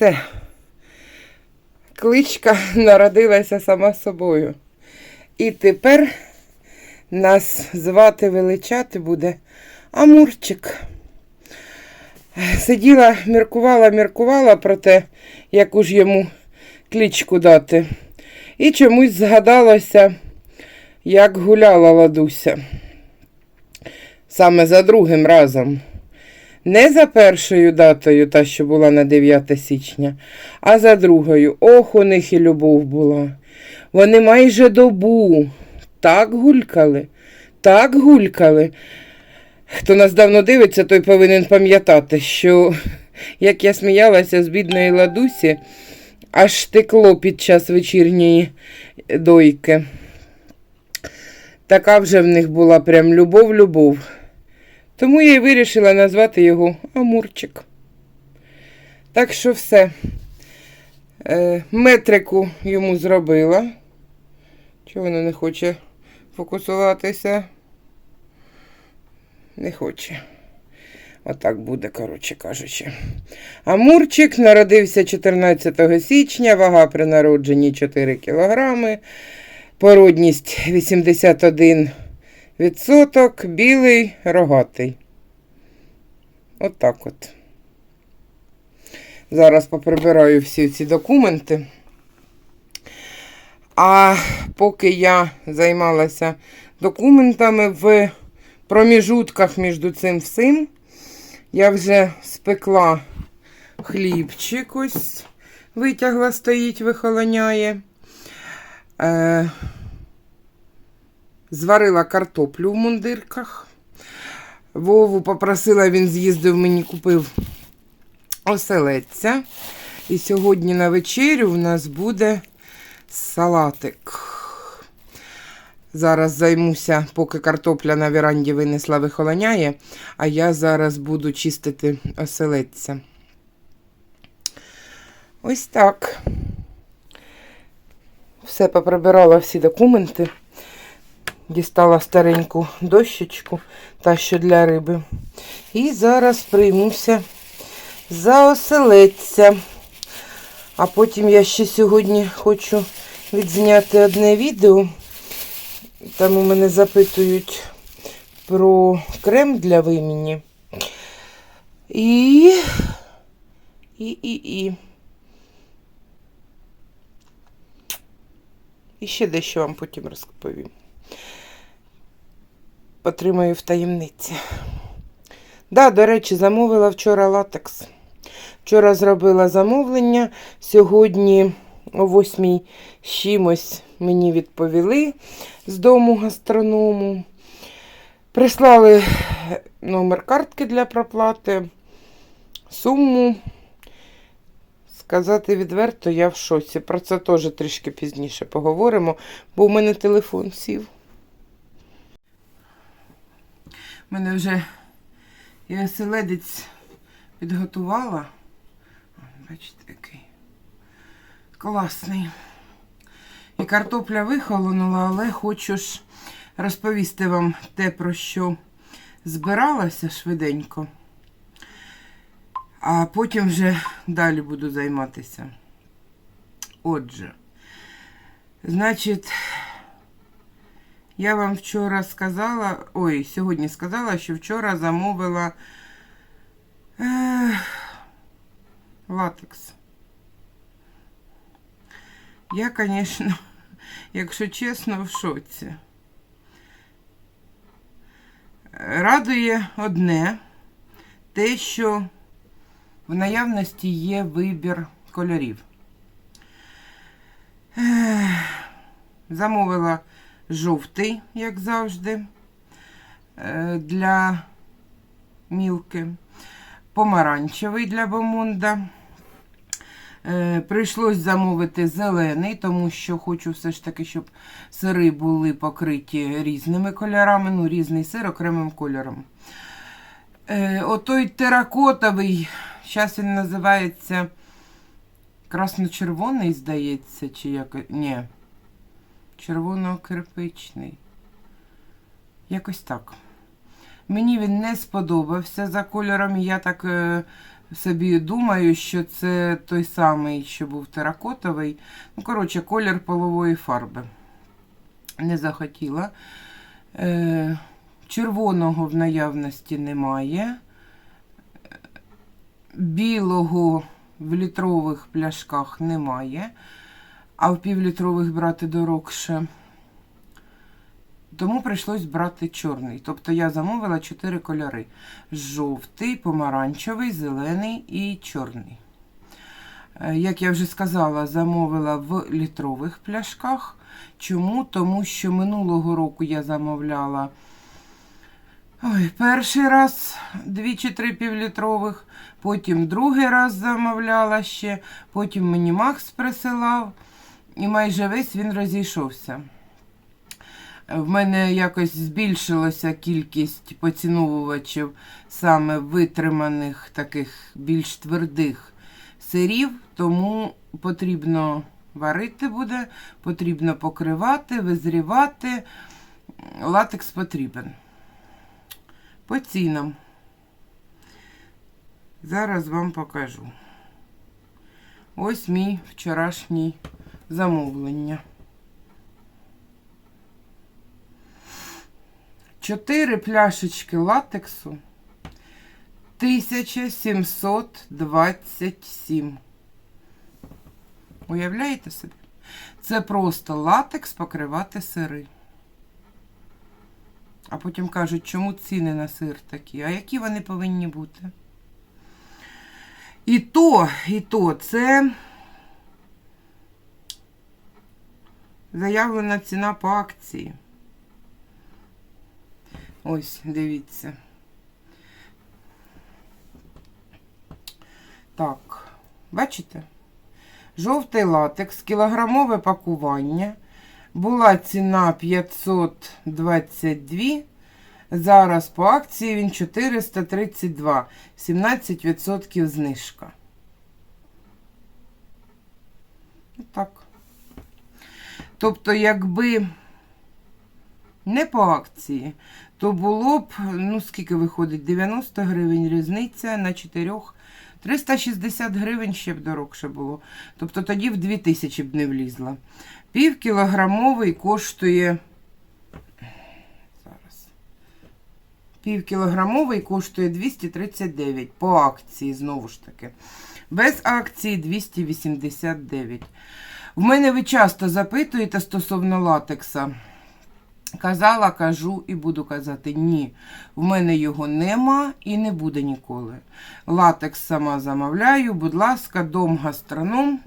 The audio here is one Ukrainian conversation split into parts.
Все. Кличка народилася сама собою. І тепер нас звати величати буде Амурчик. Сиділа, міркувала, міркувала про те, яку ж йому кличку дати. І чомусь згадалося, як гуляла ладуся. Саме за другим разом. Не за першою датою, та, що була на 9 січня, а за другою. Ох, у них і любов була. Вони майже добу так гулькали, так гулькали. Хто нас давно дивиться, той повинен пам'ятати, що як я сміялася з бідної ладусі, аж текло під час вечірньої дойки. Така вже в них була прям любов-любов. Тому я й вирішила назвати його Амурчик. Так що все. Е, метрику йому зробила. Чого воно не хоче фокусуватися? Не хоче. Отак буде, коротше кажучи. Амурчик народився 14 січня, вага при народженні 4 кілограми, породність 81 відсоток, білий, рогатий. Отак от, от. Зараз поприбираю всі ці документи. А поки я займалася документами в проміжутках між цим всім, я вже спекла хлібчик, ось витягла, стоїть, вихолоняє. Е, зварила картоплю в мундирках. Вову попросила, він з'їздив, мені купив оселедця. І сьогодні на вечерю в нас буде салатик. Зараз займуся, поки картопля на веранді винесла вихолоняє, а я зараз буду чистити оселедця. Ось так. Все поприбирала всі документи. Дістала стареньку дощечку, та що для риби. І зараз приймуся за оселедця. А потім я ще сьогодні хочу відзняти одне відео. Там у мене запитують про крем для виміні. І. І, і, і. І ще дещо вам потім розповім. Потримаю в таємниці. Да, до речі, замовила вчора латекс. Вчора зробила замовлення. Сьогодні о 8 з чимось мені відповіли з дому гастроному. Прислали номер картки для проплати, суму. Сказати відверто, я в шоці. Про це теж трішки пізніше поговоримо, бо в мене телефон сів. У мене вже я оселедець підготувала. Бачите, який класний. І картопля вихолонула, але хочу ж розповісти вам те, про що збиралася швиденько. А потім вже далі буду займатися. Отже, значить, я вам вчора сказала, ой, сьогодні сказала, що вчора замовила е, латекс. Я, звісно, якщо чесно, в шоці. Радує одне, те, що в наявності є вибір кольорів. Замовила жовтий, як завжди, е, для мілки, помаранчевий для бомонда. Е, Прийшлось замовити зелений, тому що хочу все ж таки, щоб сири були покриті різними кольорами, ну, різний сир окремим кольором. Е, Отой теракотовий, зараз він називається красно-червоний, здається, чи як. Ні. Червоно-кирпичний. Якось так. Мені він не сподобався за кольором. Я так е, собі думаю, що це той самий, що був теракотовий. Ну, коротше, колір полової фарби. Не захотіла. Е, червоного в наявності немає. Білого в літрових пляшках немає, а в півлітрових брати дорогше. Тому прийшлось брати чорний. Тобто я замовила чотири кольори: жовтий, помаранчевий, зелений і чорний. Е, Як я вже сказала, замовила в літрових пляшках. Чому? Тому що минулого року я замовляла ой, перший раз дві чи три півлітрових, потім другий раз замовляла ще, потім мені Макс присилав, і майже весь він розійшовся. В мене якось збільшилася кількість поціновувачів саме витриманих таких більш твердих сирів, тому потрібно варити буде, потрібно покривати, визрівати. Латекс потрібен. По цінам. Зараз вам покажу. Ось мій вчорашній замовлення. Чотири пляшечки латексу 1727. Уявляєте собі? Це просто латекс покривати сири. А потім кажуть, чому ціни на сир такі? А які вони повинні бути? І то, і то, це заявлена ціна по акції. Ось, дивіться. Так, бачите? Жовтий латекс, кілограмове пакування. Була ціна 522. Зараз по акції він 432. 17% знижка. Так. Тобто, якби не по акції, то було б, ну скільки виходить, 90 гривень різниця на 4. 360 гривень ще б дорогше було. Тобто тоді в 2000 б не влізла. Півкілограмовий коштує. Зараз. Півкілограмовий коштує 239 по акції, знову ж таки. Без акції 289. В мене ви часто запитуєте стосовно латекса. Казала, кажу і буду казати ні. В мене його нема і не буде ніколи. Латекс сама замовляю, будь ласка, дом гастроном.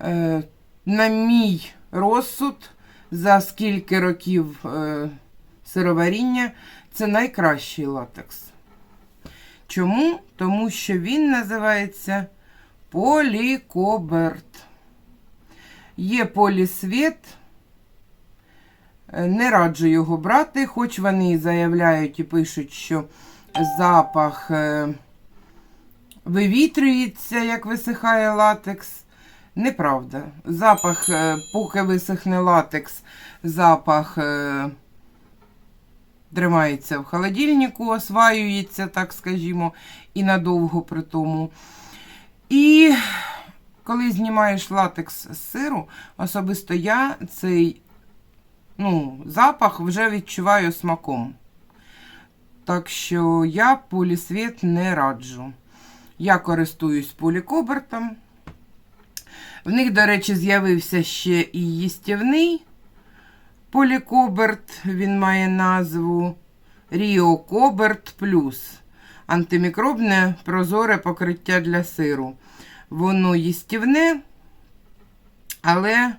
Е, на мій розсуд, за скільки років е, сироваріння, це найкращий латекс. Чому? Тому що він називається полікоберт. Є полісвіт. Не раджу його брати, хоч вони заявляють і пишуть, що запах е, вивітрюється, як висихає латекс. Неправда. Запах, е, поки висохне латекс, запах е, тримається в холодильнику, осваюється, так скажімо, і надовго при тому. І коли знімаєш латекс з сиру, особисто я цей ну, запах вже відчуваю смаком. Так що я полісвіт не раджу. Я користуюсь полікобертом. В них, до речі, з'явився ще і їстівний полікоберт. Він має назву Ріо Коберт Плюс. Антимікробне прозоре покриття для сиру. Воно їстівне, але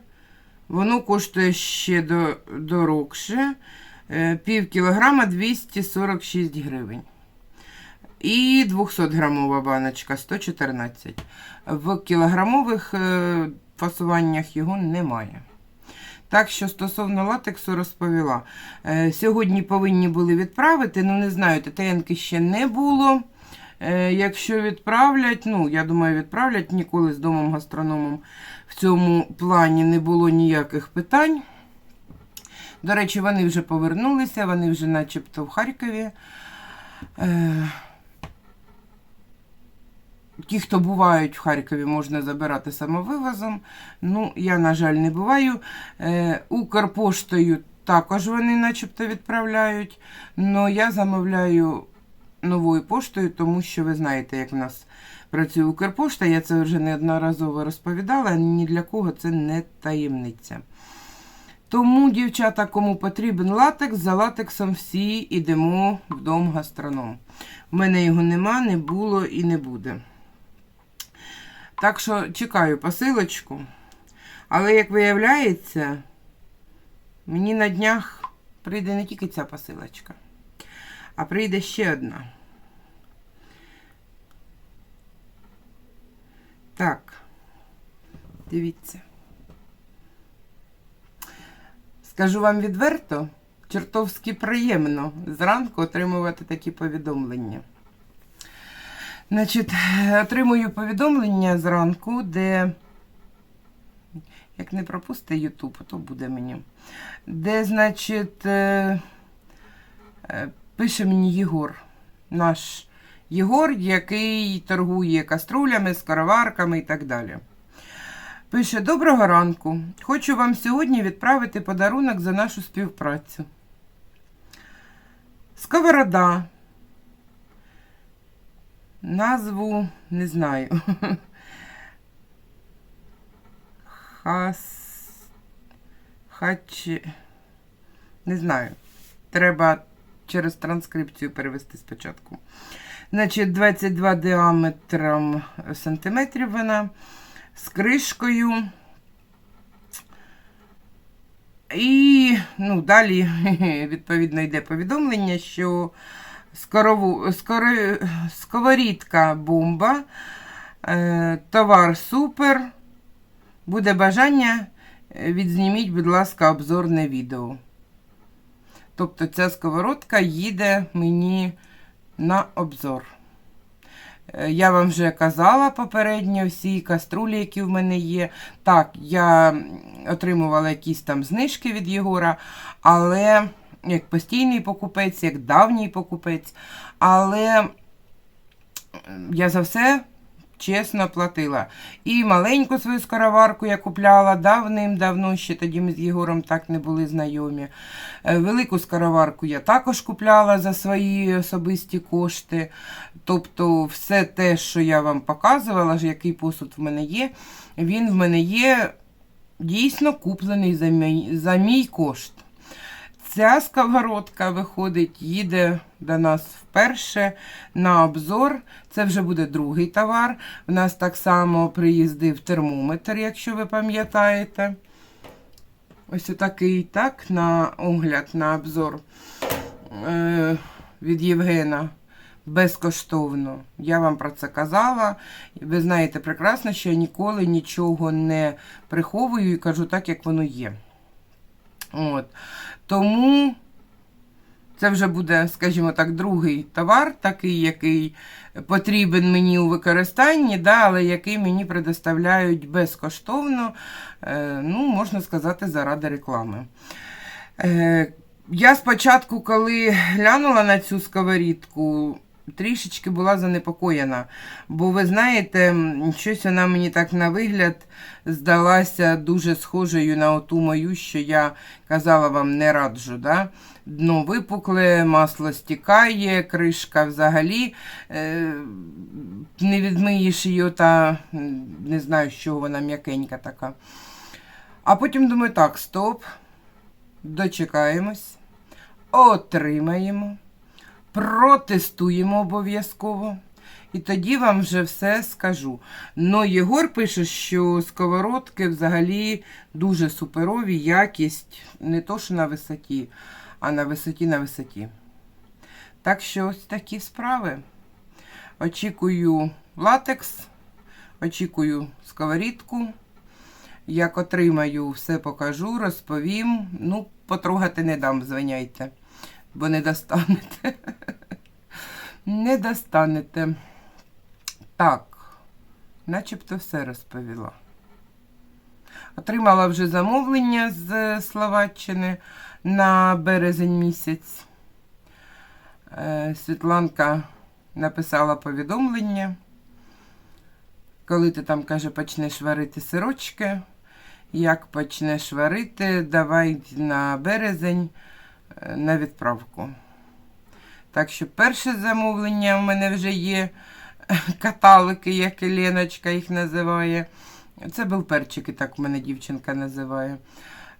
Воно коштує ще до, дорогше. Е, Пів кілограма 246 гривень. І 200 грамова баночка 114. В кілограмових е, фасуваннях його немає. Так що стосовно латексу розповіла. Е, Сьогодні повинні були відправити, ну не знаю, ТТНки ще не було. Е, якщо відправлять, ну, я думаю, відправлять ніколи з домом гастрономом в цьому плані не було ніяких питань. До речі, вони вже повернулися, вони вже начебто в Харкові. Е, Ті, хто бувають в Харкові, можна забирати самовивозом. Ну, я, на жаль, не буваю. Е, Укрпоштою також вони начебто відправляють. але я замовляю новою поштою, тому що ви знаєте, як в нас працює Укрпошта. Я це вже неодноразово розповідала, ні для кого це не таємниця. Тому, дівчата, кому потрібен латекс, за латексом всі йдемо в дом гастроном. У мене його нема, не було і не буде. Так що чекаю посилочку. Але, як виявляється, мені на днях прийде не тільки ця посилочка, а прийде ще одна. Так, дивіться. Скажу вам відверто, чертовськи приємно зранку отримувати такі повідомлення. Значить, отримую повідомлення зранку, де, як не пропусти Ютуб, то буде мені. Де, значить, е, е, пише мені Єгор, наш Єгор, який торгує каструлями, скороварками і так далі. Пише: Доброго ранку. Хочу вам сьогодні відправити подарунок за нашу співпрацю. Сковорода. Назву не знаю. Хас. Хач. Не знаю. Треба через транскрипцію перевести спочатку. Значить, 22 діаметром сантиметрів вона з кришкою. І ну, далі, відповідно, йде повідомлення, що скорову, скоро, сковорідка бомба, е, товар супер. Буде бажання, е, відзніміть, будь ласка, обзорне відео. Тобто ця сковородка їде мені на обзор. Е, Я вам вже казала попередньо всі каструлі, які в мене є. Так, я отримувала якісь там знижки від Єгора, але як постійний покупець, як давній покупець. Але я за все чесно платила. І маленьку свою скороварку я купляла давним-давно, ще тоді ми з Єгором так не були знайомі. Е, Велику скороварку я також купляла за свої особисті кошти. Тобто, все те, що я вам показувала, який посуд в мене є, він в мене є дійсно куплений за мій, за мій кошт. Ця сковородка виходить, їде до нас вперше на обзор. Це вже буде другий товар. У нас так само приїздив термометр, якщо ви пам'ятаєте. Ось отакий, так, на огляд, на обзор е, від Євгена. Безкоштовно. Я вам про це казала. Ви знаєте прекрасно, що я ніколи нічого не приховую і кажу так, як воно є. От. Тому це вже буде, скажімо так, другий товар, такий, який потрібен мені у використанні, да, але який мені предоставляють безкоштовно, е, ну, можна сказати, заради реклами. Е, я спочатку, коли глянула на цю сковорідку, трішечки була занепокоєна. Бо ви знаєте, щось вона мені так на вигляд здалася дуже схожою на оту мою, що я казала вам не раджу. Да? Дно випукле, масло стікає, кришка взагалі е, не відмиєш її, та не знаю, з чого вона м'якенька така. А потім думаю, так, стоп, дочекаємось, отримаємо протестуємо обов'язково. І тоді вам вже все скажу. Но Єгор пише, що сковородки взагалі дуже суперові, якість не то, що на висоті, а на висоті на висоті. Так що ось такі справи. Очікую латекс, очікую сковорідку. Як отримаю, все покажу, розповім. Ну, потрогати не дам, звиняйте бо не достанете. Не достанете. Так, начебто все розповіла. Отримала вже замовлення з Словаччини на березень місяць. Е, Світланка написала повідомлення. Коли ти там, каже, почнеш варити сирочки, як почнеш варити, давай на березень на відправку. Так що перше замовлення в мене вже є каталики, як Леночка їх називає. Це був перчики, так в мене дівчинка називає.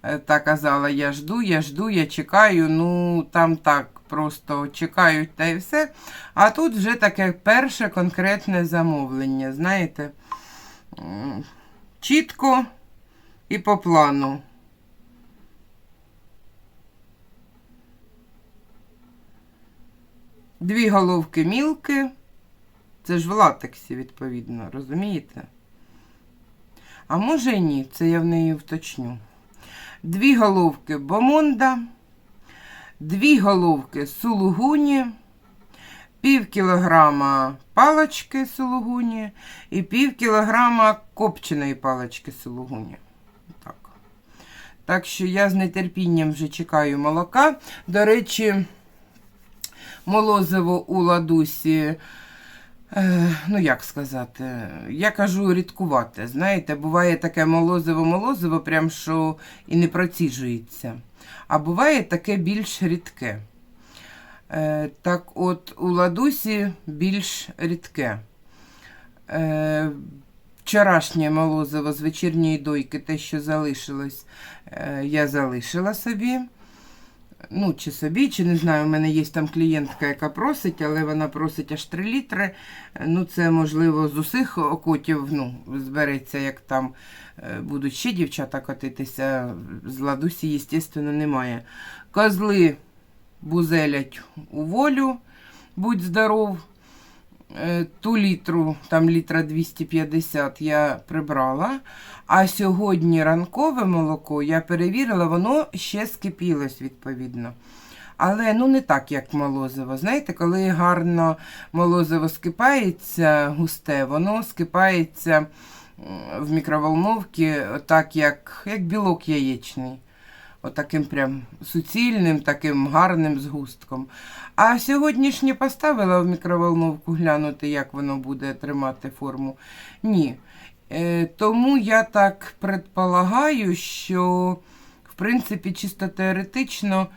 Е, Та казала, я жду, я жду, я чекаю. Ну, там так просто чекають та і все. А тут вже таке перше конкретне замовлення, знаєте, чітко і по плану. Дві головки мілки. Це ж в латексі, відповідно, розумієте? А може і ні, це я в неї вточню. Дві головки бомонда, дві головки сулугуні, пів кілограма палочки сулугуні і пів кілограма копченої палочки сулугуні. Так. так що я з нетерпінням вже чекаю молока. До речі, молозиво у ладусі. Е, ну, як сказати, я кажу рідкувати. Знаєте, буває таке молозиво-молозиво, прям що і не проціжується. А буває таке більш рідке. Е, так от у ладусі більш рідке. Е, вчорашнє молозиво з вечірньої дойки, те, що залишилось, я залишила собі. Ну, чи собі, чи не знаю, у мене є там клієнтка, яка просить, але вона просить аж 3 літри. Ну, це, можливо, з усіх котів ну, збереться, як там е, будуть ще дівчата котитися. З ладусі, звісно, немає. Козли бузелять у волю, будь здоров. Е, Ту літру, там літра 250 я прибрала. А сьогодні ранкове молоко я перевірила, воно ще скипілось, відповідно. Але ну не так, як молозиво. Знаєте, коли гарно молозиво скипається густе, воно скипається в мікроволновці, так як, як білок яєчний. Отаким прям суцільним, таким гарним згустком. А сьогоднішнє поставила в мікроволновку глянути, як воно буде тримати форму. Ні. Е, тому я так предполагаю, що, в принципі, чисто теоретично,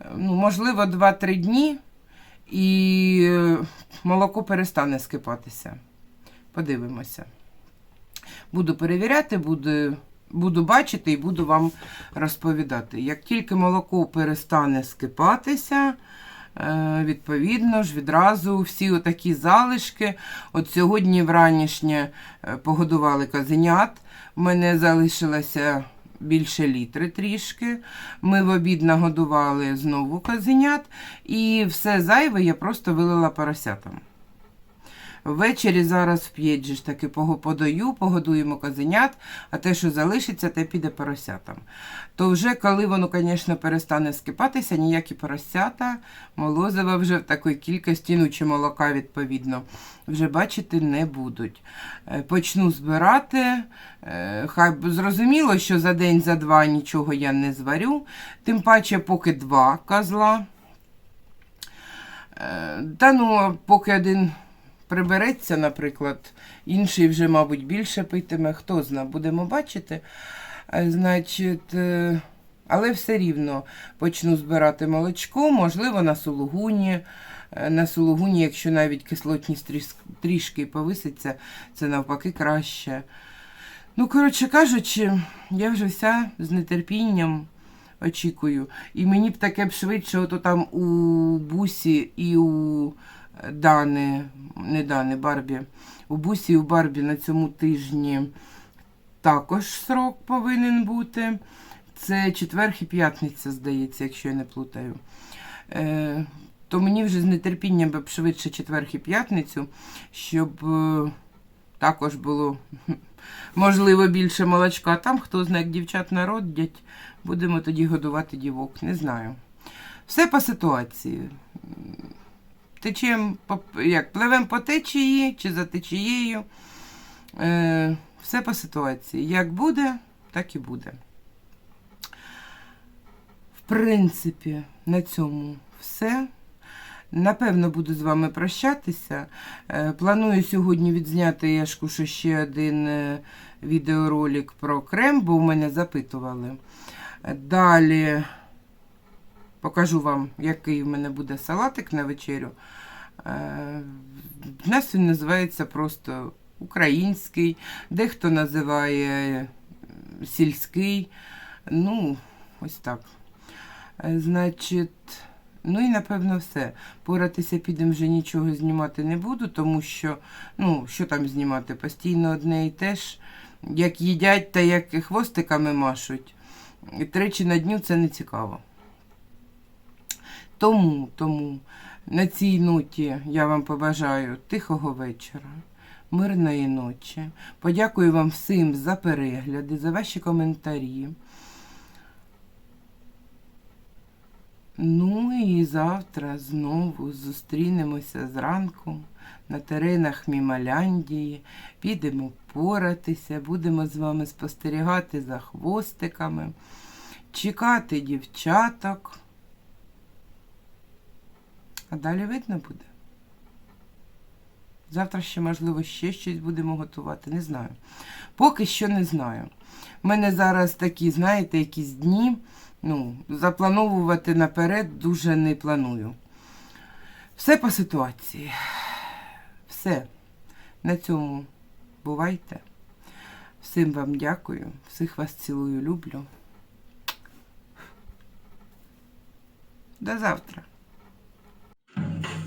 е, ну, можливо, 2-3 дні і е, молоко перестане скипатися. Подивимося. Буду перевіряти, буду, буду бачити і буду вам розповідати. Як тільки молоко перестане скипатися, е, відповідно ж, відразу всі отакі залишки. От сьогодні вранішнє е, погодували козенят. У мене залишилося більше літри трішки. Ми в обід нагодували знову козенят, і все зайве я просто вилила поросятам. Ввечері зараз в же ж таки подаю, погодуємо козенят, а те, що залишиться, те піде поросятам. То вже коли воно, звісно, перестане скипатися, ніякі поросята, молозива вже в такій кількості, ну чи молока, відповідно, вже бачити не будуть. Е, Почну збирати. Е, Хай зрозуміло, що за день, за два нічого я не зварю. Тим паче, поки два козла. Е, Та ну, поки один прибереться, наприклад, інший вже, мабуть, більше питиме, хто зна, будемо бачити. Е, Значить, е, але все рівно почну збирати молочко, можливо, на сулугуні. Е, На сулугуні, якщо навіть кислотність трішки повиситься, це навпаки краще. Ну, коротше кажучи, я вже вся з нетерпінням очікую. І мені б таке б швидше, ото там у бусі і у Дани, не Дани, Барбі. У бусі і у Барбі на цьому тижні також срок повинен бути. Це четвер і п'ятниця, здається, якщо я не плутаю. Е, то мені вже з нетерпінням би швидше четвер і п'ятницю, щоб е, також було можливо більше молочка. Там хто знає, як дівчат народять, будемо тоді годувати дівок. Не знаю. Все по ситуації. Течем, як, пливем по течії чи за течією. Е, все по ситуації. Як буде, так і буде. В принципі, на цьому все. Напевно, буду з вами прощатися. Е, Планую сьогодні відзняти я ще один е, відеоролик про крем, бо в мене запитували. Далі покажу вам, який в мене буде салатик на вечерю. Е, В нас він називається просто український, дехто називає е, сільський. Ну, ось так. Е, Значить, ну і напевно все. Поратися підемо вже нічого знімати не буду, тому що, ну, що там знімати? Постійно одне і те ж, як їдять та як хвостиками машуть. І Тричі на дню це не цікаво. Тому, тому на цій ноті я вам побажаю тихого вечора, мирної ночі. Подякую вам всім за перегляди, за ваші коментарі. Ну і завтра знову зустрінемося зранку на теренах Мімаляндії, підемо поратися, будемо з вами спостерігати за хвостиками, чекати дівчаток. А далі видно буде. Завтра ще, можливо, ще щось будемо готувати. Не знаю. Поки що не знаю. У мене зараз такі, знаєте, якісь дні. Ну, заплановувати наперед дуже не планую. Все по ситуації. Все. На цьому бувайте. Всім вам дякую. Всіх вас цілую, люблю. До завтра. Thank you.